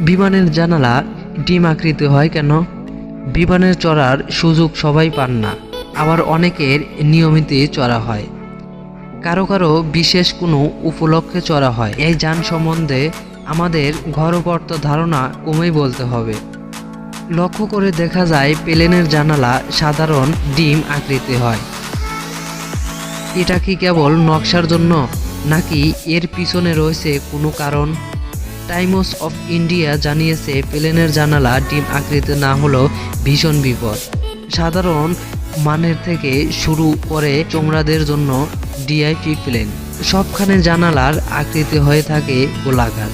বিমানের জানালা ডিম আকৃতি হয় কেন? বিমানের চড়ার সুযোগ সবাই পান না। আবার অনেকের নিয়মিতই চড়া হয়। কারও কারও বিশেষ কোনো উপলক্ষে চড়া হয়। এই যান সম্বন্ধে আমাদের ঘরবর্ত ধারণা কমেই বলতে হবে। লক্ষ্য করে দেখা যায়, প্লেনের জানালা সাধারণ ডিম আকৃতি হয়। এটা কি কেবল নকশার জন্য, নাকি এর পিছনে রয়েছে কোনো কারণ? টাইমস অফ ইন্ডিয়া জানিয়েছে, প্লেনের জানালা ডিম আকৃতি না হলেও ভীষণ বিপদ। সাধারণ মানের থেকে শুরু করে চোমরাদের জন্য ডিআইপি প্লেন। সবখানে জানালার আকৃতি হয়ে থাকে গোলাকার।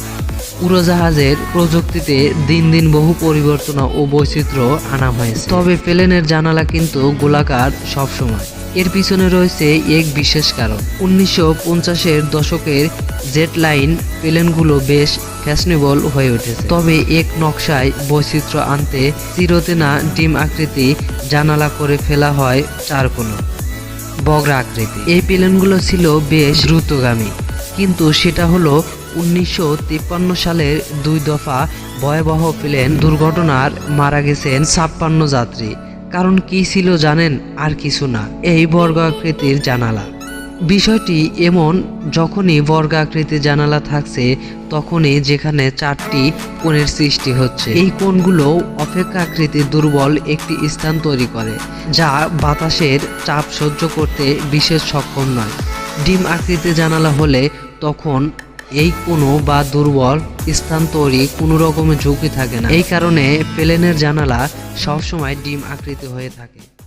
উড়োজাহাজের প্রযুক্তিতে দিন দিন বহু পরিবর্তন ও বৈচিত্র্য আনা হয়েছে। তবে প্লেনের জানালা কিন্তু গোলাকার সবসময়। এর পিছনে রয়েছে এক বিশেষ কারণ। উনিশশো পঞ্চাশের দশকের জেট লাইন প্লেনগুলো বেশ ফ্যাশনেবল হয়ে উঠেছে। তবে এক নকশায় বৈচিত্র্য আনতে চিরতেনা ডিম আকৃতি জানালা করে ফেলা হয় চারকোনো বগরা আকৃতি। এই প্লেনগুলো ছিল বেশ দ্রুতগামী। কিন্তু সেটা হলো উনিশশো তিপ্পান্ন সালের দুই দফা ভয়াবহ প্লেন দুর্ঘটনার মারা গেছেন ছাপ্পান্ন যাত্রী। কারণ কি ছিল জানেন আর কিছু না। এই বর্গাকৃতির জানালা। বিষয়টি এমন, যখনই বর্গাকৃতির জানালা থাকছে, তখনই যেখানে চারটি কোণের সৃষ্টি হচ্ছে। এই কোণগুলো অপেক্ষাকৃতি দুর্বল একটি স্থান তৈরি করে, যা বাতাসের চাপ সহ্য করতে বিশেষ সক্ষম নয়। ডিম আকৃতি জানালা হলে তখন এই কোনো বা দুর্বল স্থান তৈরি কোনো রকমের ঝুঁকি থাকে না। এই কারণে প্লেনের জানালা সবসময় ডিম আকৃতি হয়ে থাকে।